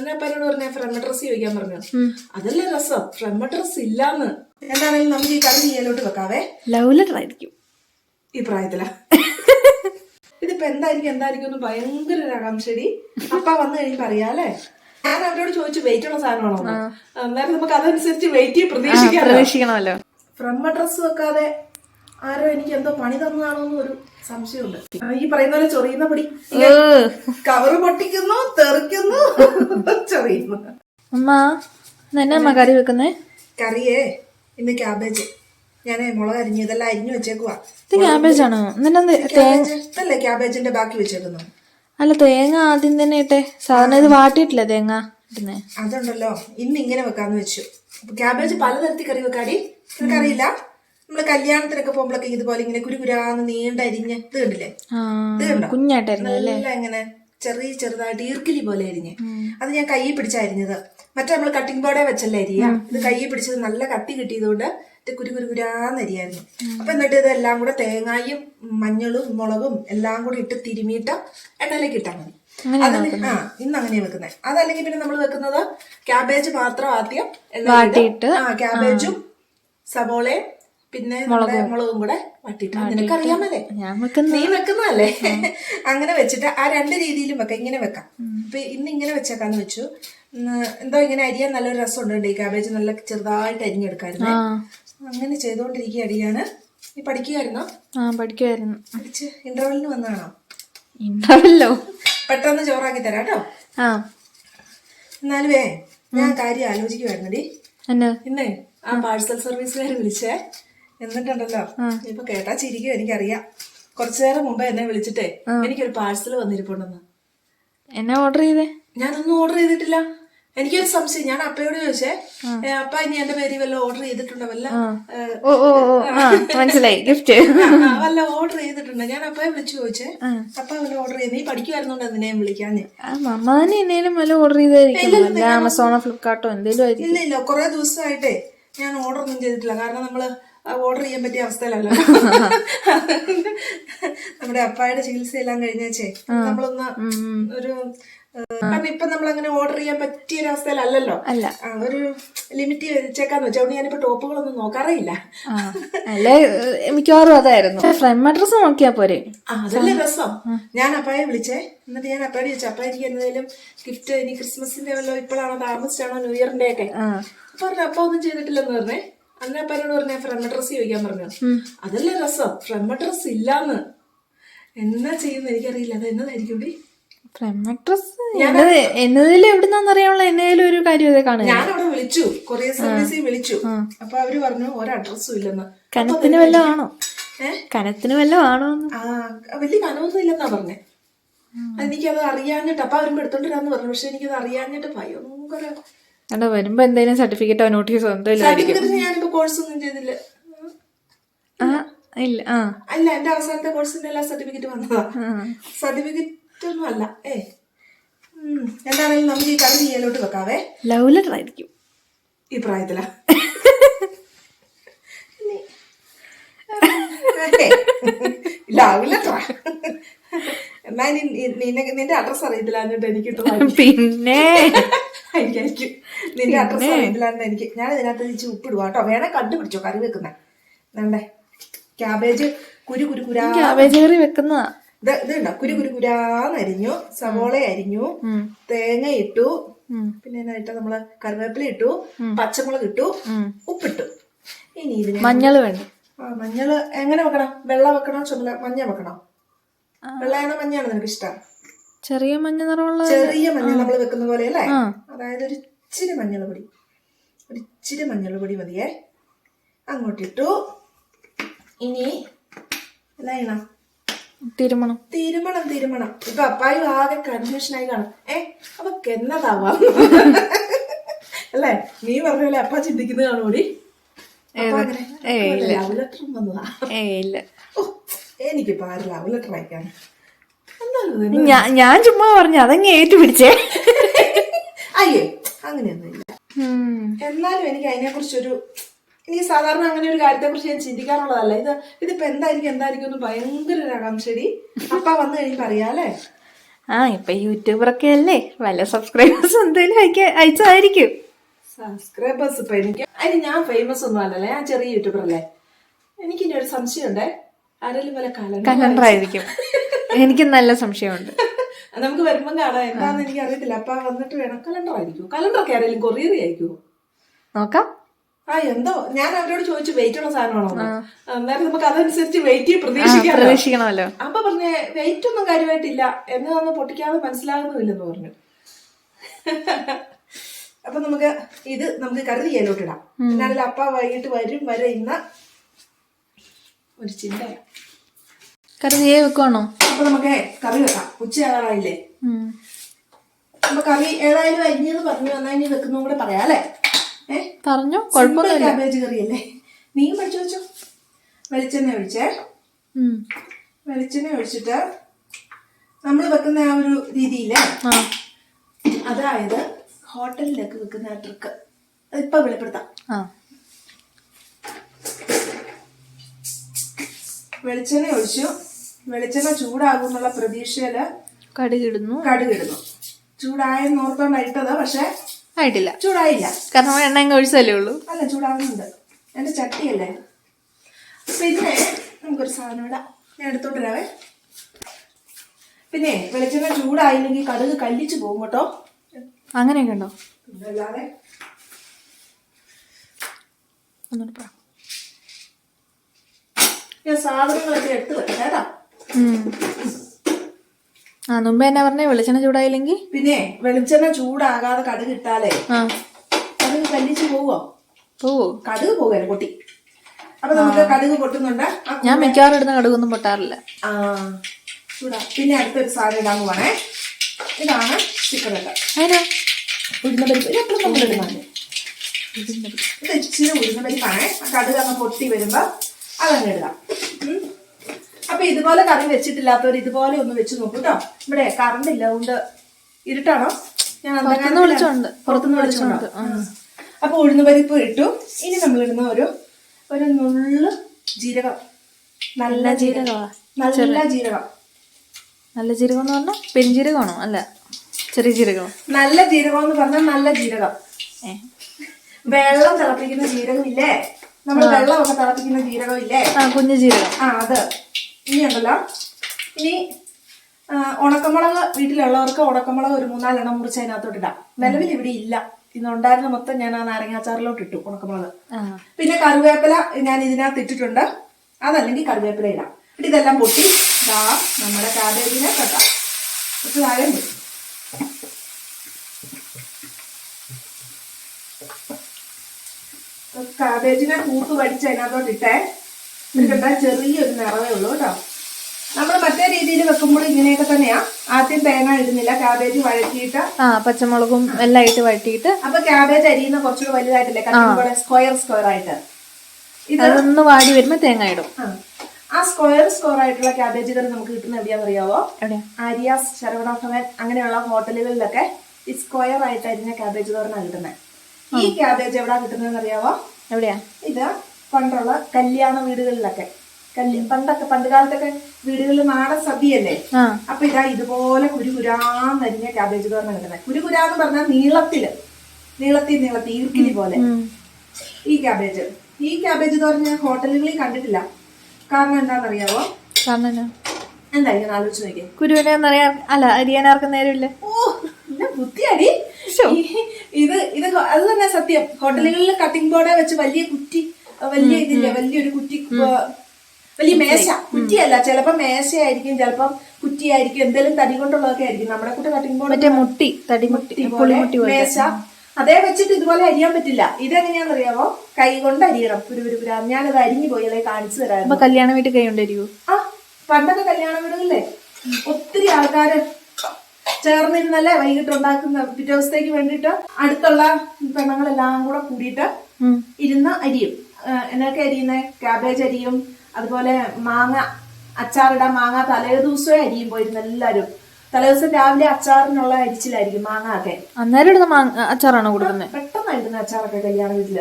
അന്നെ അപ്പനോട് പറഞ്ഞ ഫ്രണ്ട് ഡ്രസ് ചോദിക്കാൻ പറഞ്ഞു. അതല്ലേ രസം? ഫ്രണ്ട് ഡ്രസ് ഇല്ലാന്ന്. എന്താണെങ്കിലും നമുക്ക് ഈ കറി ചെയ്യാനോട്ട് വെക്കാവേ. ലവ് ലെറ്റർ ആയിരിക്കും ഈ പ്രായത്തിലാ. ഇതിപ്പോ എന്തായിരിക്കും എന്തായിരിക്കും എന്ന് ഭയങ്കര ഒരു ആകാംക്ഷടി. അപ്പ വന്നു കഴിയുമ്പോ അറിയാലേ ഞാൻ അവരോട് ചോദിച്ചു വെയിറ്റ് ഉള്ള സാധനമാണോ അന്നേരം നമുക്ക് അതനുസരിച്ച് വെയിറ്റ് പ്രതീക്ഷിക്കാം പ്രതീക്ഷിക്കണമല്ലോ. ഫ്രമ ഡ്രസ് വെക്കാതെ ആരോ എനിക്ക് എന്തോ പണി തന്നാണോന്ന് ഒരു സംശയമുണ്ട്. ഈ പറയുന്ന പോലെ ചൊറിയുന്ന പൊടി. കവറ് പൊട്ടിക്കുന്നു തെറിക്കുന്നു ചൊറിയുന്നു. അമ്മ എന്നെ അമ്മ കറി വെക്കുന്നേ? കറിയേ ഇന്ന് ക്യാബേജ് ഞാൻ മുളക് അരിഞ്ഞു ഇതെല്ലാം അരിഞ്ഞു വെച്ചേക്കുവാ. ഇത് ക്യാബേജ് ആണോ? ഇതല്ലേ ക്യാബേജിന്റെ ബാക്കി വെച്ചേക്കുന്നു. അല്ല തേങ്ങ ആദ്യം തന്നെ ഇട്ടെ. സാധാരണ ഇത് വാട്ടിയിട്ടില്ല തേങ്ങ ഇടുന്നേ? അതുണ്ടല്ലോ ഇന്ന് ഇങ്ങനെ വെക്കാന്ന് വെച്ചു. ക്യാബേജ് പലതരത്തിൽ കറി വെക്കാടി? നിനക്കറിയില്ല? നമ്മൾ കല്യാണത്തിനൊക്കെ പോകുമ്പോഴൊക്കെ ഇതുപോലെ ഇങ്ങനെ കുരുകുരാന്ന് നീണ്ടരിഞ്ഞ് ഇത് കണ്ടില്ലേ? ആ ഇത് കണ്ടോ? കുഞ്ഞായിട്ടായിരുന്നു നല്ല ഇങ്ങനെ ചെറിയ ചെറുതായിട്ട് ഈർക്കിലി പോലെ അരിഞ്ഞ്. അത് ഞാൻ കൈ പിടിച്ചരിഞ്ഞത് മറ്റേ നമ്മൾ കട്ടിംഗ് ബോർഡേ വെച്ചല്ലേ അരിയ? ഇത് കൈ പിടിച്ചത് നല്ല കട്ടി കിട്ടിയതുകൊണ്ട് ഇത് കുരു കുരു കുരാന്ന് അരിയായിരുന്നു അപ്പൊ എന്നിട്ട് ഇതെല്ലാം കൂടെ തേങ്ങായും മഞ്ഞളും മുളകും എല്ലാം കൂടി ഇട്ട് തിരുമിയിട്ട് എണ്ണയിലേക്ക് ഇട്ടാൽ മതി. അതിന് ആ ഇന്ന് അങ്ങനെയാ വെക്കുന്നത് അതല്ലെങ്കിൽ പിന്നെ നമ്മൾ വെക്കുന്നത് ക്യാബേജ് മാത്രം ആദ്യം ആ ക്യാബേജും സവോളയും പിന്നെ നമ്മുടെ മുളകും. കൂടെ വട്ടിട്ട്. നിനക്കറിയാമല്ലേ ഞാൻ വെക്കുന്ന നീ വെക്കുന്നതല്ലേ? അങ്ങനെ വെച്ചിട്ട് ആ രണ്ട് രീതിയിലും വെക്കാം. ഇങ്ങനെ വെക്കാം. ഇപ്പൊ ഇന്ന് ഇങ്ങനെ വെച്ചേക്കാന്ന് വെച്ചു. എന്തോ ഇങ്ങനെ അരിയാൻ നല്ലൊരു രസമുണ്ട് ഈ കാബേജ് നല്ല ചെറുതായിട്ട് അരിഞ്ഞെടുക്കായിരുന്നു. അങ്ങനെ ചെയ്തോണ്ടിരിക്കുക അടിയാണ്. നീ പഠിക്കുകയായിരുന്നോ? ആ പഠിക്കുമായിരുന്നു പഠിച്ച് ഇന്റർവെല്ലിന് വന്നതാണോ? ഇന്റർവെല്ലോ പെട്ടെന്ന് ചോറാക്കി തരാം കേട്ടോ. ആ. എന്നാലുവേ ഞാൻ കാര്യം ആലോചിക്കുമായിരുന്നടി ഡി ഇന്നേ ആ പാഴ്സൽ സർവീസുകാർ വിളിച്ചേ. എന്നിട്ടുണ്ടല്ലോ. ഇപ്പൊ കേട്ടാ ചിരിക്കും എനിക്കറിയാം. കുറച്ചു നേരം മുമ്പ് എന്നെ വിളിച്ചിട്ടേ എനിക്കൊരു പാഴ്സൽ വന്നിരിപ്പുണ്ടെന്ന്. എന്നെ ഓർഡർ ചെയ്തേ? ഞാനൊന്നും ഓർഡർ ചെയ്തിട്ടില്ല. എനിക്കൊരു സംശയം ഞാൻ അപ്പയോട് ചോദിച്ചേ അപ്പ ഇനി എന്റെ പേര് വല്ല ഓർഡർ ചെയ്തിട്ടുണ്ടോ? വല്ല മനസ്സിലായി ഗിഫ്റ്റ് വല്ല ഓർഡർ ചെയ്തിട്ടുണ്ടോ? ഞാൻ അപ്പയെ വിളിച്ചു ചോദിച്ചേ അപ്പ വല്ല ഓർഡർ ചെയ്ത് നീ പഠിക്കുമായിരുന്നോണ്ട് അതിനെയും വിളിക്കാഞ്ഞേ? ആ മമ്മ എന്നേലും വല്ല ഓർഡർ ചെയ്തായിരിക്കും. ആമസോണോ ഫ്ലിപ്കാർട്ടോ എന്തേലും ഇല്ല ഇല്ല കുറെ ദിവസമായിട്ടേ ഞാൻ ഓർഡർ ഒന്നും ചെയ്തിട്ടില്ല. കാരണം നമ്മൾ ഓർഡർ ചെയ്യാൻ പറ്റിയ അവസ്ഥയിലല്ലോ. നമ്മുടെ അപ്പായുടെ ചികിത്സയെല്ലാം കഴിഞ്ഞേച്ചേ നമ്മളൊന്ന് ഒരു കാരണം ഇപ്പൊ നമ്മൾ അങ്ങനെ ഓർഡർ ചെയ്യാൻ പറ്റിയ ഒരു അവസ്ഥയിലല്ലല്ലോ. അല്ല. ഒരു ലിമിറ്റ് വെച്ചേക്കാന്ന് വെച്ചാൽ അതുകൊണ്ട് ഞാനിപ്പോ ടോപ്പുകളൊന്നും നോക്കാറേയില്ല. ആ. അല്ലേ ഏഹ്, മിക്കവാറും അതായിരുന്നു. ഫ്രണ്ട് അഡ്രസ് നോക്കിയാ പോരെ. അതല്ലേ രസം. ഞാൻ അപ്പായെ വിളിച്ചേ. എന്നിട്ട് ഞാൻ അപ്പായോട് ചോദിച്ചു അപ്പ എനിക്ക് എന്തെങ്കിലും ഗിഫ്റ്റ് ഇനി ക്രിസ്മസിന്റെ വല്ലോ ഇപ്പോഴാണോ താമസിച്ചാണോ ന്യൂ ഇയറിന്റെ ഒക്കെ? അപ്പൊ അപ്പ ഒന്നും ചെയ്തിട്ടില്ലെന്ന് പറഞ്ഞേ. അന്ന് അപ്പനോട് പറഞ്ഞ ഫ്രണ്ട് ഡ്രസ് ചോദിക്കാൻ പറഞ്ഞു അതല്ലേ രസം? ഫ്രണ്ട് ഡ്രസ് ഇല്ലാന്ന്. എന്നാ ചെയ്യുന്ന എനിക്കറിയില്ല. അത് എന്നതായിരിക്കും ഇവിടെ ഫ്രണ്ട് എന്നതിൽ എവിടുന്നാന്ന് അറിയാനുള്ള എന്നതിലും ഒരു കാര്യം ഇതേ കാണുക. ഞാൻ അവിടെ വിളിച്ചു കൊറിയർ സർവീസിൽ വിളിച്ചു. അപ്പൊ അവർ പറഞ്ഞു ഒരു അഡ്രസ്സും ഇല്ലെന്ന്. കനത്തിന് വല്ലതും ആണോ? കനത്തിന് വല്ലതും ആണോ വലിയ കനമൊന്നും ഇല്ലെന്നാ പറഞ്ഞേ. എനിക്കത് അറിയാഞ്ഞിട്ട് അപ്പൊ അവരും എടുത്തോണ്ടിരാന്ന് പറഞ്ഞു. പക്ഷെ എനിക്കത് അറിയാഞ്ഞിട്ട് ഭയങ്കര വരുമ്പോ എന്തെങ്കിലും സർട്ടിഫിക്കറ്റോ നോട്ടീസോ എന്തോ ഇല്ലായിരിക്കും. കോഴ്സ് ഒന്നും ചെയ്തില്ല. അല്ല എന്റെ അവസാനത്തെ കോഴ്സിന്റെ എല്ലാ സർട്ടിഫിക്കറ്റ് വന്നതാ. സർട്ടിഫിക്കറ്റ് ഒന്നും അല്ല. ഏ. എന്താണെങ്കിലും നമുക്ക് ഈ കറി ചെയ്യാനോട്ട് വെക്കാവേ. ലവ് ലെറ്റർ ആയിരിക്കും. ഈ പ്രായത്തിലാ. ലാവില്ലട്ടാ എന്നാ നിന്നെ നിന്റെ അഡ്രസ് അറിയത്തില്ലാന്നിട്ട് എനിക്ക്. പിന്നെ? ആയിരിക്കും നിന്റെ അഡ്രസ് അറിയത്തില്ലാന്ന് എനിക്ക് ഞാൻ ഇതിനകത്ത് തിരിച്ച് ഉപ്പിടുക കേട്ടോ. വേണേ കണ്ടുപിടിച്ചോ കറി വെക്കുന്നേ. വേണ്ടേ? ക്യാബേജ് കുരു കുരു കുരാ ക്യാബേജ് കറി വെക്കുന്നതാ ഇത് ഇതുണ്ടോ കുരു കുരു കുരാന്ന് അരിഞ്ഞു സവോള അരിഞ്ഞു തേങ്ങ ഇട്ടു പിന്നെ എന്നാ ഇട്ട നമ്മൾ കറിവേപ്പില ഇട്ടു പച്ചമുളക് ഇട്ടു ഉപ്പിട്ടു. ഇനി ഇതിന് മഞ്ഞൾ വേണ്ട ആ മഞ്ഞൾ എങ്ങനെ വെക്കണം? വെള്ള വെക്കണോ? ചുമല മഞ്ഞ വെക്കണോ? വെള്ളയാണോ മഞ്ഞയാണോ നിനക്ക് ഇഷ്ടം ചെറിയ മഞ്ഞ നിറമുള്ള ചെറിയ മഞ്ഞൾ നമ്മൾ വെക്കുന്ന പോലെ അല്ലേ? അതായത് ഒരു ഇച്ചിരി മഞ്ഞൾ പൊടി. ഒരു ഇച്ചിരി മഞ്ഞൾ പൊടി മതിയേ. അങ്ങോട്ടിട്ടു. ഇനി എന്നാ ചെയ്യണം? തിരുമണം. തിരുമണം തിരുമണം. ഇപ്പൊ അപ്പായും ആകെ കൺഫ്യൂഷൻ ആയി കാണും. ഏ അപ്പൊ എന്നതാവാം? അല്ലേ? നീ പറഞ്ഞ പോലെ അപ്പ ചിന്തിക്കുന്നത് ലെറ്ററും വന്നതാ ഏ ഇല്ല. എനിക്കിപ്പോ ആര് ലവ് ലെറ്റർ അയക്കാൻ എന്നാലും ഇത് ഞാ ഞാൻ ചുമ്മാ പറഞ്ഞു അതങ്ങ് ഏറ്റുപിടിച്ചേ. അയ്യേ അങ്ങനെയൊന്നുമില്ല. എന്നാലും എനിക്ക് അതിനെ കുറിച്ചൊരു എനിക്ക് സാധാരണ അങ്ങനെ ഒരു കാര്യത്തെ കുറിച്ച് ഞാൻ ചിന്തിക്കാറുള്ളതല്ല. ഇത് ഇതിപ്പോ എന്തായിരിക്കും എന്തായിരിക്കും എന്ന് ഭയങ്കര ഒരു ആകാംക്ഷടി. അപ്പ വന്നു കഴിഞ്ഞാൽ അറിയാലേ ആ ഇപ്പൊ യൂട്യൂബറൊക്കെ അല്ലേ? വല്ല സബ്സ്ക്രൈബേഴ്സ് എന്തെങ്കിലും അയക്ക അയച്ചതായിരിക്കും. സബ്സ്ക്രൈബേഴ്സ് ഇപ്പൊ എനിക്ക് അതിന് ഞാൻ ഫേമസ് ഒന്നും അല്ലല്ലേ ഞാൻ ചെറിയ യൂട്യൂബർ അല്ലേ? എനിക്ക് ഇനി ഒരു സംശയമുണ്ടേ. ആരെങ്കിലും വല്ല കലണ്ടർ കലണ്ടർ ആയിരിക്കും എനിക്ക് നല്ല സംശയമുണ്ട്. നമുക്ക് വരുമ്പം കാണാം. എന്താണെന്ന് എനിക്ക് അറിയത്തില്ല. അപ്പൊ വന്നിട്ട് വേണം. കലണ്ടർ ആയിരിക്കും കലണ്ടർ ഒക്കെ ആരെങ്കിലും കൊറിയർ ആയിരിക്കുമോ നോക്കാം. ആ എന്തോ? ഞാൻ അവരോട് ചോദിച്ചു വെയിറ്റ് ഉള്ള സാധനമാണോ അന്നേരം നമുക്ക് അതനുസരിച്ച് വെയിറ്റ് പ്രതീക്ഷിക്കാം പ്രതീക്ഷിക്കണമല്ലോ. അപ്പൊ പറഞ്ഞേ വെയിറ്റ് ഒന്നും കാര്യമായിട്ടില്ല. എന്ന് തന്നെ പൊട്ടിക്കാതെ മനസ്സിലാകുന്നുമില്ലെന്ന് പറഞ്ഞു. അപ്പൊ നമുക്ക് ഇത് നമുക്ക് കറി ചെയ്യാനോട്ട് ഇടാം എന്നാലും അപ്പ വൈകിട്ട് വരും വരെ ഇന്ന് ഒരു ചിന്ത. കറി ചെയ്യാൻ വെക്കുവാണോ? അപ്പൊ നമുക്ക് കറി വെക്കാം. ഉച്ചയാകാറായില്ലേ. അപ്പൊ കറി ഏതായാലും അരിഞ്ഞത് പറഞ്ഞു എന്നാ ഇനി വെക്കുന്നതും കൂടെ പറയാം അല്ലേ? ഏഹ് പറഞ്ഞോ കറി അല്ലേ നീ കറിയല്ലേ? നീയും പഠിച്ചു വെച്ചോ? വെളിച്ചെണ്ണ ഒഴിച്ചേ. വെളിച്ചെണ്ണ ഒഴിച്ചിട്ട് നമ്മൾ വെക്കുന്ന ആ ഒരു രീതിയില്ലേ ആ. അതായത് ഹോട്ടലിലൊക്കെ വെക്കുന്ന ആ ട്രിക്ക്. ഇപ്പൊ വെളിപ്പെടുത്താം. വെളിച്ചെണ്ണ ഒഴിച്ചു. വെളിച്ചെണ്ണ ചൂടാകും എന്നുള്ള പ്രതീക്ഷയിൽ കടുകിടുന്നു. കടുകിടുന്നു. ചൂടായെന്ന് ഓർത്തോണ്ട് ഇട്ടത് പക്ഷെ ആയിട്ടില്ല. ചൂടായില്ല. കാരണം എണ്ണ അങ്ങ് ഒഴിച്ചല്ലേ ഉള്ളൂ. അല്ല ചൂടാവുന്നുണ്ട്. എന്റെ ചട്ടിയല്ലേ? പിന്നെ നമുക്കൊരു സാധനം ഇടാം. ഞാൻ എടുത്തോണ്ടിരാവേ പിന്നെ വെളിച്ചെണ്ണ ചൂടായില്ലെങ്കിൽ കടുക് കല്ലിച്ചു പോകും കേട്ടോ. അങ്ങനെയൊക്കെ ഉണ്ടോ? അല്ലാതെ ഒന്നുകൂടെ പറ. ഞാൻ സാധനങ്ങളൊക്കെ എടുത്ത് വെക്കാം ആ മുമ്പ് എന്നാ പറഞ്ഞേ? വെളിച്ചെണ്ണ ചൂടായില്ലെങ്കിൽ? പിന്നെ വെളിച്ചെണ്ണ ചൂടാകാതെ കടുക് കിട്ടാലേ കടുക് കല്ലിച്ചു പോവോ? പോവോ? കടുക് പോകാൻ പൊട്ടി. അപ്പൊ നമുക്ക് കടുക് പൊട്ടുന്നുണ്ട്. ഞാൻ മിക്കവാറും ഇടുന്ന കടുകൊന്നും പൊട്ടാറില്ല. ആ ചൂടാ. പിന്നെ അടുത്തൊരു സാധനം ഇടാൻ പോവാണേ. ഇതാണ് ചിക്കൻ ഇട്ട അതിനാ ഉഴുന്ന പരിപ്പ് ഇത് എപ്പോഴും നമ്മൾ ഇടുന്നതാണ് ഇത് ഇച്ചിരി ഉഴുന്ന പരിപ്പാണേ ആ കടുക് അങ്ങ് പൊട്ടി വരുമ്പോ അതങ്ങ് ഇടുക ഉം. അപ്പൊ ഇതുപോലെ കറി വെച്ചിട്ടില്ലാത്തവർ ഇതുപോലെ ഒന്ന് വെച്ച് നോക്കൂ കേട്ടോ ഇവിടെ കറണ്ട് ഇല്ല അതുകൊണ്ട് ഇരുട്ടാണോ? ഞാൻ പുറത്തുനിന്ന് വിളിച്ചോണ്ട് പുറത്തുനിന്ന് വിളിച്ചോണ്ട്. അപ്പൊ ഉഴുന്ന പരിപ്പ് ഇട്ടു. ഇനി നമ്മൾ ഇടുന്ന ഒരു ഒരു നുള്ളു ജീരകം. നല്ല ജീരകം. നല്ല ജീരകം. നല്ല ജീരകം എന്ന് പറഞ്ഞാൽ പെരിഞ്ജീരകമാണോ അല്ല ചെറിയ ജീരകം നല്ല ജീരകം എന്ന് പറഞ്ഞാൽ നല്ല ജീരകം. വെള്ളം തിളപ്പിക്കുന്ന ജീരകം ഇല്ലേ നമ്മൾ വെള്ളമൊക്കെ തിളപ്പിക്കുന്ന ജീരകം ഇല്ലേ ആ കുഞ്ഞു ജീരകം. ആ അത്. ഇനി ഉണ്ടല്ലോ. ഇനി ഉണക്കമുളക് വീട്ടിലുള്ളവർക്ക് ഉണക്കമുളക് ഒരു മൂന്നാലെണ്ണം മുറിച്ച് അതിനകത്തോട്ട് ഇടാം. നിലവിൽ ഇവിടെ ഇല്ല. ഇന്നുണ്ടായിരുന്ന മൊത്തം ഞാൻ ആ നാരങ്ങാച്ചാറിലോട്ട് ഇട്ടു ഉണക്കമുളക്. പിന്നെ കറിവേപ്പില ഞാൻ ഇതിനകത്ത് ഇട്ടിട്ടുണ്ട്. അതല്ലെങ്കിൽ കറിവേപ്പില ഇടാം. ഇതെല്ലാം പൊട്ടി ദാ നമ്മുടെ കാബേജിനെ കെട്ടാം കുറച്ച് താഴെ ഉണ്ട്. കാബേജിനെ കൂട്ട് പഠിച്ച് അതിനകത്തോട്ട് ഇട്ടേ. എന്നിട്ട് ചെറിയൊരു നിറവേ ഉള്ളൂ കേട്ടോ. നമ്മൾ മറ്റേ രീതിയിൽ വെക്കുമ്പോൾ ഇങ്ങനെയൊക്കെ തന്നെയാ. ആദ്യം തേങ്ങ ഇടുന്നില്ല. കാബേജ് വഴറ്റിയിട്ട് ആ പച്ചമുളകും എല്ലാം ഇട്ട് വഴറ്റിയിട്ട് അപ്പൊ കാബേജ് അരിയുന്ന കുറച്ചുകൂടെ വലുതായിട്ടില്ലേ? കട്ടിംഗ് സ്ക്വയർ സ്ക്വയർ ആയിട്ട്. ഇതൊന്ന് വാടി വരുമ്പോ തേങ്ങ ഇടും. ആ. സ്ക്വയർ സ്ക്വയർ ആയിട്ടുള്ള ക്യാബേജ് കറി നമുക്ക് കിട്ടുന്ന എവിടെയാണെന്ന് അറിയാവോ? ആര്യാസ് ശരവണ ഭവൻ അങ്ങനെയുള്ള ഹോട്ടലുകളിലൊക്കെ ഈ സ്ക്വയർ ആയിട്ട് അരിഞ്ഞ കാബേജ് തോരനാണ് കിട്ടുന്നത് ഈ ക്യാബേജ് എവിടാ കിട്ടുന്നതെന്ന് അറിയാവോ? എവിടെയാ? ഇത് പണ്ടുള്ള കല്യാണ വീടുകളിലൊക്കെ. കല്യ പണ്ടൊക്കെ പണ്ട് കാലത്തൊക്കെ വീടുകളിൽ നാടൻ സദ്യയല്ലേ? അപ്പൊ ഇതാ ഇതുപോലെ കുരുകുരാന്നരിഞ്ഞ ക്യാബേജ് തോരനാണ് കിട്ടുന്നത് കുരുകുരാന്ന് പറഞ്ഞാൽ നീളത്തിൽ. നീളത്തി നീളത്തി ഈർക്കിലി പോലെ. ഈ ക്യാബേജ് ഈ ക്യാബേജ് തോരൻ ഞാൻ ഹോട്ടലുകളിൽ കണ്ടിട്ടില്ല. കാരണം എന്താണെന്നറിയാവോ? കാരണം എന്നാ? എന്തായിരിക്കും ആലോചിച്ച് നോക്കിയേ? കുരുവിനെ അറിയാൻ അല്ല അരിയാൻ ആർക്കും നേരമില്ല. ഓ ഇല്ല ബുദ്ധിയാടി. ഇത് ഇത് അത് തന്നെ സത്യം. ഹോട്ടലുകളിൽ കട്ടിംഗ് ബോർഡ് വെച്ച് വലിയ കുറ്റി വലിയ ഇതില്ല വലിയൊരു കുറ്റി വലിയ മേശ. കുറ്റിയല്ല ചിലപ്പോ മേശയായിരിക്കും ചിലപ്പം കുറ്റിയായിരിക്കും എന്തെങ്കിലും തടി കൊണ്ടുള്ളതൊക്കെ ആയിരിക്കും. നമ്മുടെ കൂടെ കട്ടിംഗ് ബോർഡ് മറ്റേ മുട്ടി തടി പുളിമുട്ടി മേശ അതേ വെച്ചിട്ട് ഇതുപോലെ അരിയാൻ പറ്റില്ല. ഇതെങ്ങനെയാണെന്ന് അറിയാമോ കൈ കൊണ്ട് അരിയണം. പുരുപുരുപുര ഞാനത് അരിഞ്ഞു പോയി. അതായത് കാണിച്ചു തരാം കല്യാണ വീട്ടിൽ കൈ കൊണ്ട് അരിയോ? ആ പണ്ടൊക്കെ കല്യാണ വീടുകളില്ലേ ഒത്തിരി ആൾക്കാര് ചേർന്നിരുന്നല്ലേ വൈകിട്ട് ഉണ്ടാക്കുന്ന പിറ്റേ ദിവസത്തേക്ക് വേണ്ടിയിട്ട് അടുത്തുള്ള പെണ്ണുങ്ങളെല്ലാം കൂടെ കൂടിയിട്ട് ഇരുന്ന് അരിയും. എന്നൊക്കെ അരിയുന്നേ? കാബേജ് അരിയും അതുപോലെ മാങ്ങ അച്ചാറിടാൻ മാങ്ങ തലേ ദിവസമേ അരിയും പോയിരുന്നു എല്ലാവരും. തലേ ദിവസം രാവിലെ അച്ചാറിനുള്ള അരിച്ചിലായിരിക്കും മാങ്ങ ഒക്കെ അന്നേരം ഇടുന്ന മാങ്ങ അച്ചാറാണോ കൊടുക്കുന്നത് പെട്ടെന്ന് ഇടുന്ന അച്ചാറൊക്കെ കല്യാണ വീട്ടിൽ.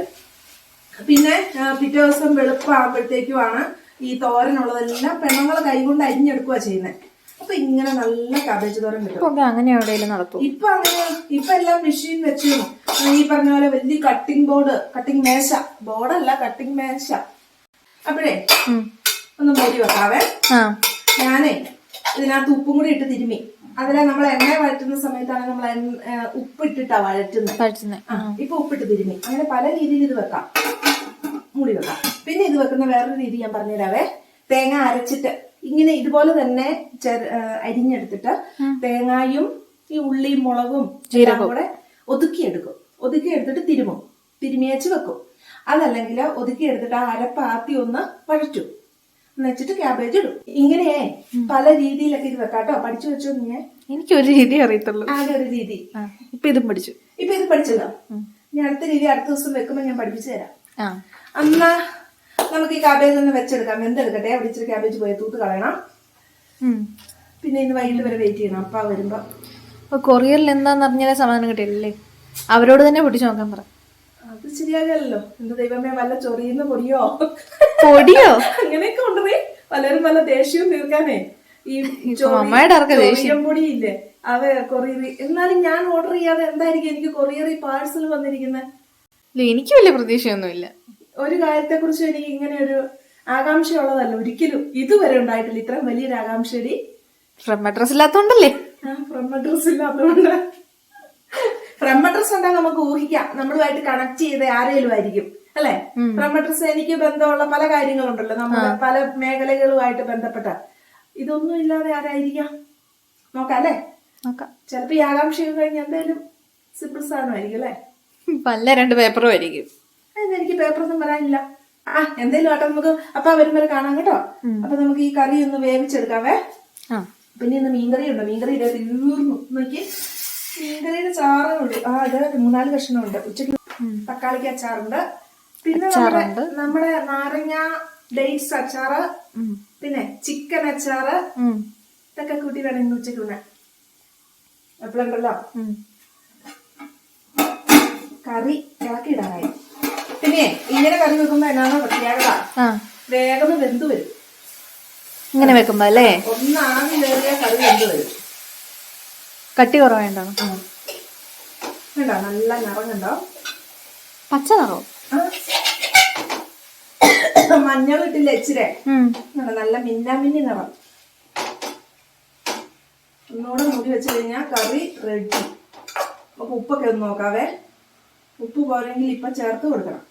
പിന്നെ പിറ്റേ ദിവസം വെളുപ്പാകുമ്പോഴത്തേക്കുമാണ് ഈ തോരനുള്ളതെല്ലാം പെണ്ണുങ്ങൾ കൈകൊണ്ട് അരിഞ്ഞെടുക്കുക ചെയ്യുന്നത് അപ്പൊ ഇങ്ങനെ നല്ല കാബേജ് തോരൻ കിട്ടും. അങ്ങനെ എവിടെയെങ്കിലും നടത്തും? ഇപ്പൊ അങ്ങനെ ഇപ്പൊ എല്ലാം മെഷീൻ വെച്ചു ഈ പറഞ്ഞ പോലെ വലിയ കട്ടിംഗ് ബോർഡ് കട്ടിംഗ് മേശ. ബോർഡല്ല കട്ടിംഗ് മേശ. അപ്പോഴേ. ഒന്ന് മൂടി വെക്കാവേ. ഞാനേ ഇതിനകത്ത് ഉപ്പും കൂടി ഇട്ട് തിരുമ്മി അതിലെ നമ്മൾ എണ്ണ വഴറ്റുന്ന സമയത്താണ് നമ്മൾ ഉപ്പിട്ടിട്ടാ വഴറ്റുന്നത് വഴറ്റുന്നത് ഇപ്പൊ ഉപ്പിട്ട് തിരുമ്മി. അങ്ങനെ പല രീതിയിൽ ഇത് വെക്കാം. മൂടി വെക്കാം. പിന്നെ ഇത് വെക്കുന്ന വേറൊരു രീതി ഞാൻ പറഞ്ഞുതരാവേ. തേങ്ങ അരച്ചിട്ട് ഇങ്ങനെ ഇതുപോലെ തന്നെ അരിഞ്ഞെടുത്തിട്ട് തേങ്ങായും ഈ ഉള്ളിയും മുളകും കൂടെ ഒതുക്കിയെടുക്കും. ഒതുക്കിയെടുത്തിട്ട് തിരുമും. തിരുമിയച്ച് വെക്കും. അതല്ലെങ്കിൽ ഒതുക്കിയെടുത്തിട്ട് ആ അരപ്പ് ആദ്യം ഒന്ന് വഴറ്റും. എന്നുവെച്ചിട്ട് ക്യാബേജ് ഇടും. ഇങ്ങനെ പല രീതിയിലൊക്കെ ഇത് വെക്കാട്ടോ പഠിച്ചു വെച്ചോ നീ എനിക്ക് ഒരു രീതി അറിയത്തുള്ളൂ. ആകെ ഒരു രീതി. ഇപ്പൊ ഇതും പഠിച്ചു. ഇപ്പൊ ഇത് പഠിച്ചല്ലോ ഞാൻ അടുത്ത രീതി അടുത്ത ദിവസം വെക്കുമ്പോ ഞാൻ പഠിപ്പിച്ചു തരാം. എന്നാ നമുക്ക് ഈ ക്യാബേജ് ഒന്ന് വെച്ചെടുക്കാം. എന്തെടുക്കട്ടെ അവിടെ ഇച്ചിരി ക്യാബേജ് പോയി. തൂത്ത് കളയണം. പിന്നെ ഇന്ന് വൈകിട്ട് വരെ വെയിറ്റ് ചെയ്യണം. അപ്പ വരുമ്പോ. കൊറിയറിൽ എന്താന്ന് അറിഞ്ഞാലേ സമാധാനം കിട്ടിയില്ലേ അവരോട് തന്നെ പൊട്ടിച്ചു നോക്കാൻ പറ. അത് ശരിയാകല്ലോ എന്റെ ദൈവമേ വല്ല ചൊറിയുന്ന പൊടിയോ? പൊടിയോ? അങ്ങനെയൊക്കെ ഉണ്ടേ പലരും വല്ല ദേഷ്യവും തീർക്കാനേ. ഈ ചൊറിയും പൊടിയില്ലേ? അവ കൊറിയർ എന്നാലും ഞാൻ ഓർഡർ ചെയ്യാതെ എന്തായിരിക്കും എനിക്ക് കൊറിയറി പാഴ്സൽ വന്നിരിക്കുന്നത് എനിക്ക് വലിയ പ്രതീക്ഷയൊന്നുമില്ല. ഒരു കാര്യത്തെ കുറിച്ച് എനിക്ക് ഇങ്ങനെ ഒരു ആകാംക്ഷയുള്ളതല്ല. ഒരിക്കലും ഇതുവരെ ഉണ്ടായിട്ടില്ല. ഇത്രയും വലിയൊരു ആകാംക്ഷ ഫ്രം അഡ്രസ് ഇല്ലാത്തോണ്ടല്ലേ ഫ്രം അഡ്രസ് ഇല്ലാത്തതുകൊണ്ട് ഫ്രം അഡ്രസ് ഉണ്ടെങ്കിൽ നമുക്ക് ഊഹിക്കാം. നമ്മളുമായിട്ട് കണക്ട് ചെയ്ത ആരെങ്കിലും ആയിരിക്കും. അല്ലെ? ഫ്രം അഡ്രസ് എനിക്ക് ബന്ധമുള്ള പല കാര്യങ്ങളുണ്ടല്ലോ. നമ്മൾ പല മേഖലകളുമായിട്ട് ബന്ധപ്പെട്ട. ഇതൊന്നും ഇല്ലാതെ ആരായിരിക്കാം? നോക്കാം അല്ലേ? ചിലപ്പോ ഈ ആകാംക്ഷയൊക്കെ കഴിഞ്ഞ് എന്തായാലും സിമ്പിൾ സാധനമായിരിക്കും അല്ലേ? പല രണ്ട് പേപ്പറും ആയിരിക്കും. എനിക്ക് പേപ്പറൊന്നും വരാനില്ല. ആ എന്തേലും ആട്ടെ നമുക്ക് അപ്പ വരുമ്പോൾ കാണാം കേട്ടോ. അപ്പൊ നമുക്ക് ഈ കറി ഒന്ന് വേവിച്ചെടുക്കാവേ. പിന്നെ ഇന്ന് മീൻകറി ഉണ്ടോ. മീൻകറി തീർന്നു. നോക്കി മീൻകറിയുടെ ചാറുണ്ട്. ആ അത് മൂന്നാൽ കഷ്ണമുണ്ട്. ഉച്ചയ്ക്ക് തക്കാളിക്ക് അച്ചാറുണ്ട്. പിന്നെ നമ്മുടെ നമ്മുടെ നാരങ്ങ ഡേറ്റ്സ് അച്ചാറ്. പിന്നെ ചിക്കൻ അച്ചാറ്. ഇതൊക്കെ കൂട്ടി വേണമെങ്കിൽ ഉച്ചയ്ക്ക് ഉച്ചയ്ക്ക് ഉണ്ണാൻ. എപ്പോഴുണ്ടല്ലോ കറി കറി ഇളക്കിയിടാനായി പിന്നെ ഇങ്ങനെ കറി വെക്കുമ്പോ എന്നാണോ പ്രത്യേകത? വേഗം വെന്തു വരും. ഇങ്ങനെ വെക്കുമ്പോ അല്ലേ? ഒന്ന് ആവി വേറിയ കറി വെന്തു വരും. കട്ടി കുറവേണ്ടോ കണ്ടോ നല്ല നിറങ്ങുണ്ടോ പച്ച നിറോ മഞ്ഞൾ ഇട്ടില്ല ഇച്ചിരി? നല്ല മിന്നാമിന്നി നിറം. ഒന്നുകൂടെ മൂടി വെച്ച് കഴിഞ്ഞാൽ കറി റെഡി അപ്പൊ ഉപ്പൊക്കെ ഒന്ന് നോക്കാവേ. ഉപ്പ് പോരെങ്കിൽ ഇപ്പൊ ചേർത്ത് കൊടുക്കണം.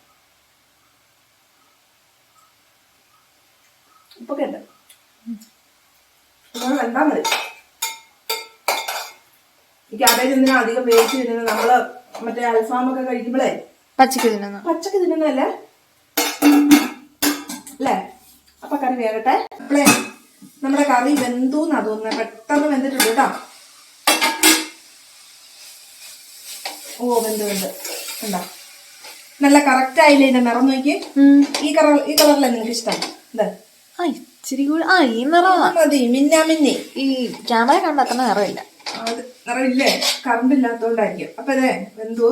ഉപ്പൊക്കെ ഉണ്ട്. രണ്ടാമതി വെന്താ മതി. ഈ ക്യാബേജ് എന്തിനാ അധികം വേസ്റ്റ് തിന്നുന്നത്? നമ്മൾ മറ്റേ അൽഫാമൊക്കെ കഴിക്കുമ്പോഴേ പച്ചക്ക് തിന്നുന്നു പച്ചക്ക് തിന്നുന്നതല്ലേ? അല്ലേ അപ്പൊ കറി വേകട്ടെ. അപ്പളേ നമ്മുടെ കറി വെന്തു എന്നാ തോന്നുന്നത് പെട്ടെന്ന് വെന്തിട്ടുണ്ട് കേട്ടോ. ഓ വെന്ത് വെന്ത്. ഉണ്ടോ നല്ല കറക്റ്റ് ആയില്ലേ? ഇതിന്റെ നിറം നോക്കി. ഈ കളർ ഈ കളറിലെ നിങ്ങൾക്ക് ഇഷ്ടം ഇത് ആ ഇച്ചിരി കൂടി ആ ഈ നിറം മതി മിന്നാ മിന്നി. ഈ ക്യാമറ കണ്ട അത്ര നിറമില്ല നിറമില്ലേ? കറണ്ട് ഇല്ലാത്തോണ്ടായിരിക്കും അപ്പൊ അതെ എന്തോ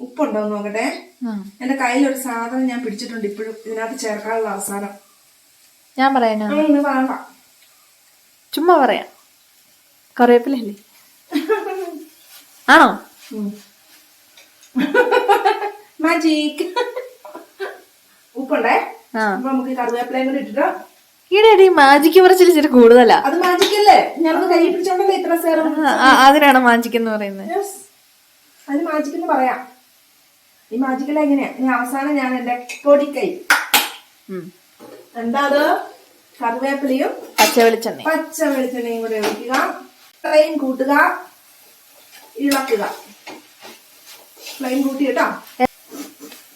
ഉപ്പുണ്ടോ നോക്കട്ടെ. എന്റെ കയ്യിൽ ഒരു സാധനം ഞാൻ പിടിച്ചിട്ടുണ്ട് ഇപ്പോഴും. ഇതിനകത്ത് ചേർക്കാനുള്ള അവസാനം. ഞാൻ പറയാനാ വേണ്ട ചുമ്മാ പറയാം. കറിവേപ്പിലല്ലേ ആണോ? മാജിക്. ഉപ്പുണ്ടേ? അപ്പൊ നമുക്ക് ഈ കറിവേപ്പിലയും കൂടി ഇട്ടിട്ട് ഈടെ ഈ മാജിക്ക് പറച്ചിൽ ഇച്ചിരി കൂടുതലാ. അത് മാജിക്കല്ലേ ഞാനത് കൈ പിടിച്ചോണ്ടല്ലേ ഇത്ര സേറും അതിനാണ് മാജിക് എന്ന് പറയുന്നത്. അത് മാജിക് എന്ന് പറയാം. ഈ മാജിക്കല്ല എങ്ങനെയാ? ഞാൻ അവസാനം ഞാൻ എന്റെ കൊടിക്കൈ. എന്താ അത്? കറിവേപ്പിലയും പച്ച വെളിച്ചെണ്ണ പച്ച വെളിച്ചെണ്ണയും കൂടെ ഒഴിക്കുക. ഫ്ലെയിം കൂട്ടുക. ഇളക്കുക. ഫ്ലെയിം കൂട്ടി കേട്ടോ.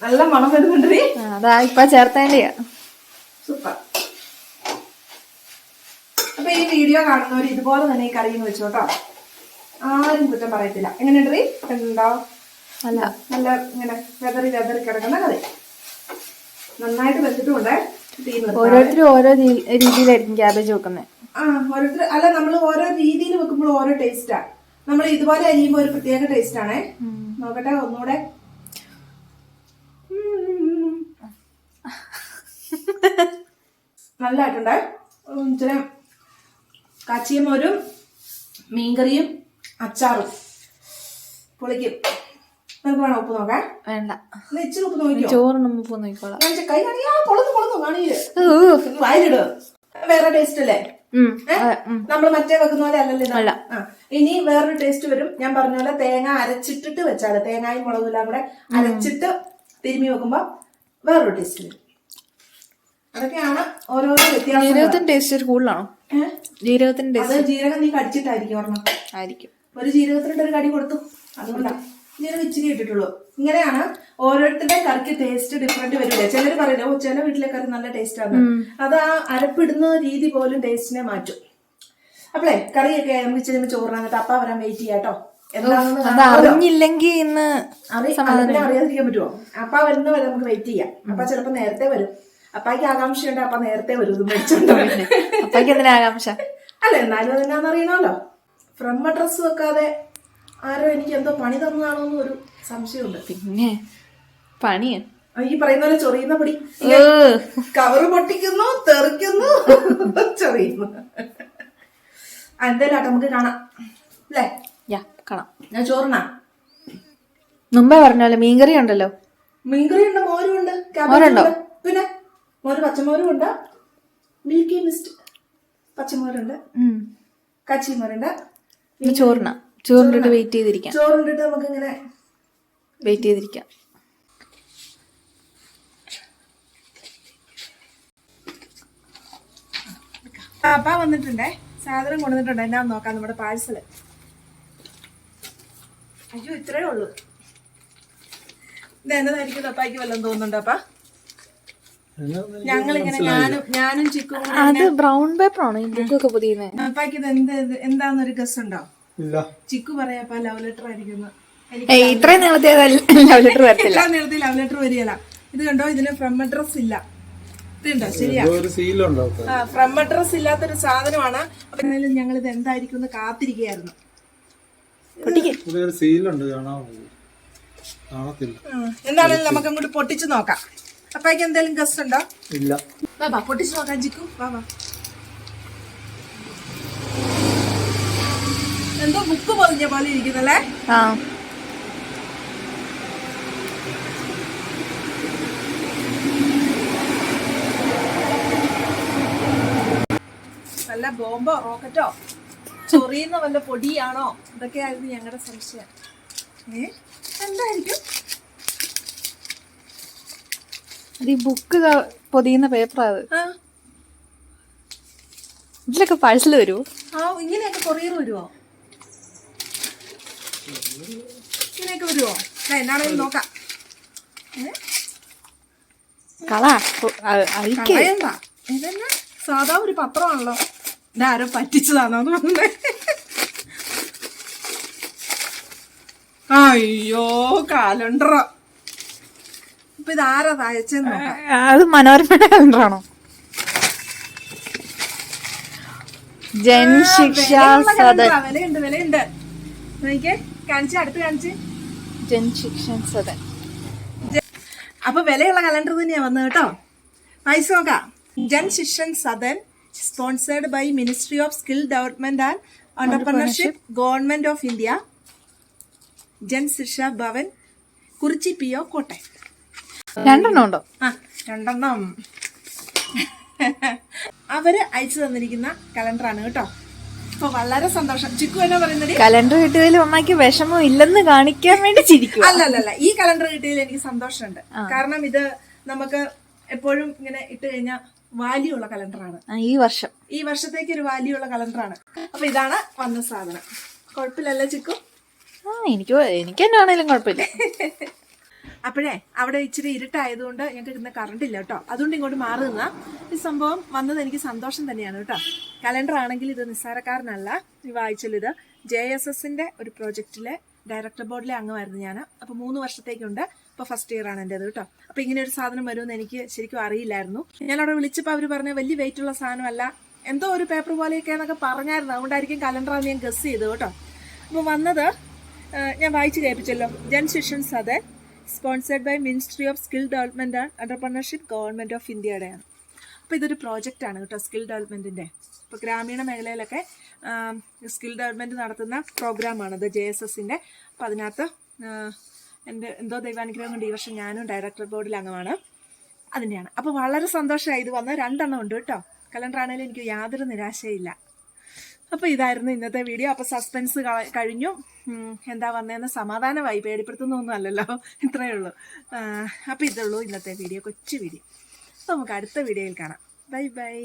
നല്ല മണം വരുന്നുണ്ട് അതാ ഇപ്പൊ ചേർത്തേണ്ടിയാ സൂപ്പർ. അപ്പൊ ഈ വീഡിയോ കാണുന്നവർ ഇതുപോലെ തന്നെ ഈ കറിയിൽ വെച്ചോട്ടോ ആരും കുറ്റം പറയത്തില്ല. എങ്ങനെയുണ്ട് എന്താ? അല്ല. നല്ല ഇങ്ങനെ വെതറി വെതറി കിടക്കുന്ന കറി. നന്നായിട്ട് വെച്ചിട്ടുണ്ടേ ഓരോരുത്തർ ഓരോ രീതിയിലായിരിക്കും ക്യാബേജ് വെക്കുന്നത് ആ ഓരോരുത്തർ അല്ല നമ്മൾ ഓരോ രീതിയിൽ വെക്കുമ്പോൾ ഓരോ ടേസ്റ്റാ നമ്മൾ ഇതുപോലെ അരിയുമ്പോൾ ഒരു പ്രത്യേക ടേസ്റ്റ് ആണേ. നോക്കട്ടെ ഒന്നുകൂടെ. നല്ലതായിട്ടുണ്ടേ ഉം, ഇച്ചിരി കാച്ചിയ മോരും മീൻകറിയും അച്ചാറും. പൊളിക്കും. നമുക്ക് വേണം ഉപ്പ് നോക്കാൻ? വേണ്ട. ഇച്ചിരി ഉപ്പ് നോക്കിയോ ചോറിന് ഉപ്പ് നോക്കിക്കോളാം. കൈ കാണിയാ പൊളന്ന് പൊളന്നു കാണിയില്ല. വായിലിട്. വേറെ ടേസ്റ്റ് അല്ലേ. നമ്മൾ മറ്റേ വെക്കുന്ന പോലെ അല്ലല്ലോ? അല്ല. ഇനി വേറൊരു ടേസ്റ്റ് വരും. ഞാൻ പറഞ്ഞ പോലെ തേങ്ങ അരച്ചിട്ടിട്ട് വെച്ചാൽ തേങ്ങയും മുളകും എല്ലാം കൂടെ അരച്ചിട്ട് തിരുമ്മി വെക്കുമ്പോ വേറൊരു ടേസ്റ്റ് വരും. അതൊക്കെയാണ് ഓരോരോ വ്യത്യാസം ടേസ്റ്റ് കൂടുതലാണോ? ജീരകത്തിന്റെ അത് ജീരകം നീ കടിച്ചിട്ടായിരിക്കും ഓർമ്മ ആയിരിക്കും. ഒരു ജീരകത്തിനിട്ട് ഒരു കടി കൊടുത്തു. അതുകൊണ്ടാ. ജീരകം ഇച്ചിരി ഇട്ടിട്ടുള്ളൂ. ഇങ്ങനെയാണ് ഓരോരുത്തരുടെ കറിക്ക് ടേസ്റ്റ് ഡിഫറെന്റ് വരില്ല? ചിലർ പറയില്ല ഓ ചില വീട്ടിലെ കറി നല്ല ടേസ്റ്റ് ആണ് അത് ആ അരപ്പിടുന്ന രീതി പോലും ടേസ്റ്റിനെ മാറ്റും. അപ്പളേ കറിയൊക്കെ നമുക്ക് ഇച്ചിരി ചോറിനകത്ത് അപ്പ വരാൻ വെയിറ്റ് ചെയ്യാട്ടോ കേട്ടോ എന്താണെന്ന് അത് അറിഞ്ഞില്ലെങ്കി ഇന്ന് അറി- അറിയാതിരിക്കാൻ പറ്റുമോ അപ്പ വരുന്ന വരെ നമുക്ക് വെയിറ്റ് ചെയ്യാം. അപ്പ ചിലപ്പോ നേരത്തെ വരും. അപ്പാക്ക് ആകാംക്ഷയുണ്ട് അപ്പ നേരത്തെ വരും. ഇത് മേടിച്ചോണ്ട് അപ്പക്ക് എന്തിനാ ആകാംക്ഷ? അല്ല എന്നാലും അതെന്നാന്ന് അറിയണമല്ലോ. ഫ്രം ഡ്രസ് വെക്കാതെ ആരോ എനിക്ക് എന്തോ പണി തന്നതാണോ എന്ന് ഒരു സംശയമുണ്ട്. പിന്നെ പണിയാ. ഈ പറയുന്ന പോലെ ചൊറിയുന്ന പൊടി. കവറ് പൊട്ടിക്കുന്നു തെറിക്കുന്നു ചൊറിയുന്നു. എന്തായാലും നമുക്ക് കാണാം. അല്ലേ? യാ കാണാം. ഞാൻ ചോറിനാ. മുമ്പേ പറഞ്ഞല്ലോ മീൻകറി ഉണ്ടല്ലോ. മീൻകറി ഉണ്ട് മോരും ഉണ്ട് മോരുണ്ടോ? പിന്നെ മോര് പച്ചമോരും ഉണ്ട്. മിൽക്കി മിസ്റ്റ് പച്ചമോരുണ്ട്. കച്ചിമോരുണ്ട് ചോറിന. ചോറിനിട്ട് വെയിറ്റ് ചെയ്തിരിക്കാം. ചോറിട്ട് നമുക്ക് ഇങ്ങനെ വെയിറ്റ് ചെയ്തിരിക്കാം. അപ്പ വന്നിട്ടുണ്ടേ. സാധനം കൊണ്ടുവന്നിട്ടുണ്ട്. എന്നാ നോക്കാം നമ്മുടെ പാഴ്സൽ അയ്യോ ഇത്രേ ഉള്ളൂ. ഇത് എന്നതായിരിക്കും അപ്പായ്ക്ക് വല്ലതും തോന്നുന്നുണ്ടോ അപ്പ? ഞങ്ങളിങ്ങനെ ഞാനും ഞാനും ചിക്കും കൂടെ അത് ബ്രൗൺ പേപ്പർ ആണോ ഈ ബുക്കൊക്കെ പുതിയ ഇത് എന്ത് ഇത് എന്താന്നൊരു ഗസ് ഉണ്ടോ ഇല്ല. ചിക്കു പറയാപ്പ ലവ് ലെറ്റർ ആയിരിക്കുന്നു. എനിക്ക് ഇത്രയും നീളത്തെ ലവ് ലെറ്റർ വരത്തില്ല. എല്ലാ നേരത്തിൽ ലവ് ലെറ്റർ വരികയല്ല. ഇത് കണ്ടോ ഇതിന് ഫ്രം അഡ്രസ് ഇല്ല. ഇതുണ്ടോ ശരിയാ. ഫ്രം അഡ്രസ് ഇല്ലാത്തൊരു സാധനമാണ്. എന്നാലും ഞങ്ങൾ ഇത് എന്തായിരിക്കും എന്ന് കാത്തിരിക്കുകയായിരുന്നു സീലുണ്ട് കാണാൻ. എന്താണെങ്കിലും നമുക്ക് അങ്ങോട്ട് പൊട്ടിച്ചു നോക്കാം. അപ്പേക്ക് എന്തെങ്കിലും ഗസ്റ്റ് ഉണ്ടോ? ഇല്ല. വാ വാ പൊട്ടിച്ചു നോക്കാം ജിക്കു. വാ വാ. എന്തോ ബുക്ക് പൊതിഞ്ഞ പോലെ ഇരിക്കുന്നല്ലേ? ആ. വല്ല ബോംബോ റോക്കറ്റോ? ചൊറിയുന്ന വല്ല പൊടിയാണോ? ഇതൊക്കെയായിരുന്നു ഞങ്ങളുടെ സംശയം. ഏ? എന്തായിരിക്കും? അത് ഈ ബുക്ക് പൊതിയുന്ന പേപ്പറാ അത്. ഇതിലൊക്കെ പാഴ്സൽ വരുമോ ആ ഇങ്ങനെയൊക്കെ കൊറിയർ വരുമോ ഇങ്ങനെയൊക്കെ വരുമോ എന്നാണെങ്കിലും നോക്കാം? കള ഇതന്നെ സാധാ ഒരു പത്രമാണല്ലോ. ഇതാരോ പറ്റിച്ചതാണോ പറഞ്ഞേ. അയ്യോ കാലണ്ടറോ ഇപ്പൊ തയ്ച്ചെന്ന് അത് മനോരമയുടെ കലണ്ടറാണോ ജൻശിക്ഷ സദൻ calendar ആ, വിലയുണ്ട് വിലയുണ്ട് നോക്കിയേ കാണിച്ച് അടുത്ത് കാണിച്ച്. ജൻശിക്ഷൻ സദൻ അപ്പൊ വിലയുള്ള കലണ്ടർ തന്നെയാ വന്നത് കേട്ടോ. പൈസ നോക്കാം. Jan Shikshan Sadan sponsored by ministry of skill development and entrepreneurship government of India Jan Shiksha Bhavan Kurichi P O Kottayam. രണ്ടെണ്ണം ഉണ്ടോ? ആ രണ്ടെണ്ണം. അവർ അയച്ചു തന്നിരിക്കുന്ന കലണ്ടറാണ് കേട്ടോ. അപ്പൊ വളരെ സന്തോഷം. ചിക്കു എന്നാ പറയുന്നത്? കലണ്ടർ കിട്ടിയതിൽ അമ്മയ്ക്ക് വിഷമം ഇല്ലെന്ന് കാണിക്കാൻ വേണ്ടി ചിരിക്കും അല്ല അല്ല അല്ല ഈ കലണ്ടർ കിട്ടിയതിൽ എനിക്ക് സന്തോഷമുണ്ട്. കാരണം ഇത് നമുക്ക് എപ്പോഴും ഇങ്ങനെ ഇട്ട് കഴിഞ്ഞാൽ വാല്യൂ ഉള്ള കലണ്ടറാണ് ഈ വർഷം. ഈ വർഷത്തേക്ക് ഒരു വാല്യൂ ഉള്ള കലണ്ടറാണ് അപ്പൊ ഇതാണ് വന്ന സാധനം. കുഴപ്പമില്ലല്ലോ ചിക്കു? ആ എനിക്ക് എനിക്ക് തന്നെ ആണെങ്കിലും കുഴപ്പമില്ല. അപ്പോഴേ അവിടെ ഇച്ചിരി ഇരുട്ടായതുകൊണ്ട് ഞങ്ങൾക്ക് ഇന്ന് കറണ്ട് ഇല്ല കേട്ടോ. അതുകൊണ്ട് ഇങ്ങോട്ട് മാറി നിന്നാ. ഈ സംഭവം വന്നത് എനിക്ക് സന്തോഷം തന്നെയാണ് കേട്ടോ. കലണ്ടർ ആണെങ്കിൽ ഇത് നിസ്സാരക്കാരനല്ല. ഈ വായിച്ചാൽ ഇത് ജെ എസ് എസിന്റെ ഒരു പ്രോജക്റ്റിലെ ഡയറക്ടർ ബോർഡിലെ അംഗമായിരുന്നു ഞാൻ. അപ്പോൾ മൂന്ന് വർഷത്തേക്കുണ്ട്. ഇപ്പോൾ ഫസ്റ്റ് ഇയർ ആണ് എന്റെത് കേട്ടോ. അപ്പോൾ ഇങ്ങനെ ഒരു സാധനം വരുമെന്ന് എനിക്ക് ശരിക്കും അറിയില്ലായിരുന്നു. ഞാൻ അവിടെ വിളിച്ചപ്പോൾ അവർ പറഞ്ഞ വലിയ വെയിറ്റ് ഉള്ള സാധനമല്ല. എന്തോ ഒരു പേപ്പർ പോലെയൊക്കെ എന്നൊക്കെ പറഞ്ഞായിരുന്നു. അതുകൊണ്ടായിരിക്കും കലണ്ടറാണ് ഞാൻ ഗസ് ചെയ്തു കേട്ടോ. അപ്പോൾ വന്നത് ഞാൻ വായിച്ചു കേൾപ്പിച്ചല്ലോ. Jan Shikshan Sadan sponsored by ministry of skill development and entrepreneurship government of ഇന്ത്യയുടെയാണ് അപ്പോൾ ഇതൊരു പ്രോജക്റ്റാണ് കേട്ടോ സ്കിൽ ഡെവലപ്മെന്റിന്റെ ഇപ്പോൾ ഗ്രാമീണ മേഖലയിലൊക്കെ സ്കിൽ ഡെവലപ്മെന്റ് നടത്തുന്ന പ്രോഗ്രാമാണത് ജെ എസ് എസിന്റെ അപ്പോൾ അതിനകത്ത് എന്റെ എന്തോ ദൈവാനുഗ്രഹം കൊണ്ട് ഈ വർഷം ഞാനും ഡയറക്ടർ ബോർഡിൽ അംഗമാണ്. അതിന്റെയാണ് അപ്പോൾ വളരെ സന്തോഷമായി ഇത് വന്ന് രണ്ടെണ്ണം ഉണ്ട് കേട്ടോ. കലണ്ടർ ആണെങ്കിലും എനിക്ക് യാതൊരു നിരാശയില്ല. അപ്പോൾ ഇതായിരുന്നു ഇന്നത്തെ വീഡിയോ അപ്പോൾ സസ്പെൻസ് കഴിഞ്ഞു. എന്താ വന്നതെന്ന് സമാധാനമായി. പേടിപ്പെടുത്തുന്നൊന്നും അല്ലല്ലോ. ഇത്രയേ ഉള്ളൂ. അപ്പോൾ ഇതുള്ളൂ ഇന്നത്തെ വീഡിയോ കൊച്ചു വീഡിയോ അപ്പോൾ നമുക്ക് അടുത്ത വീഡിയോയിൽ കാണാം. Bye bye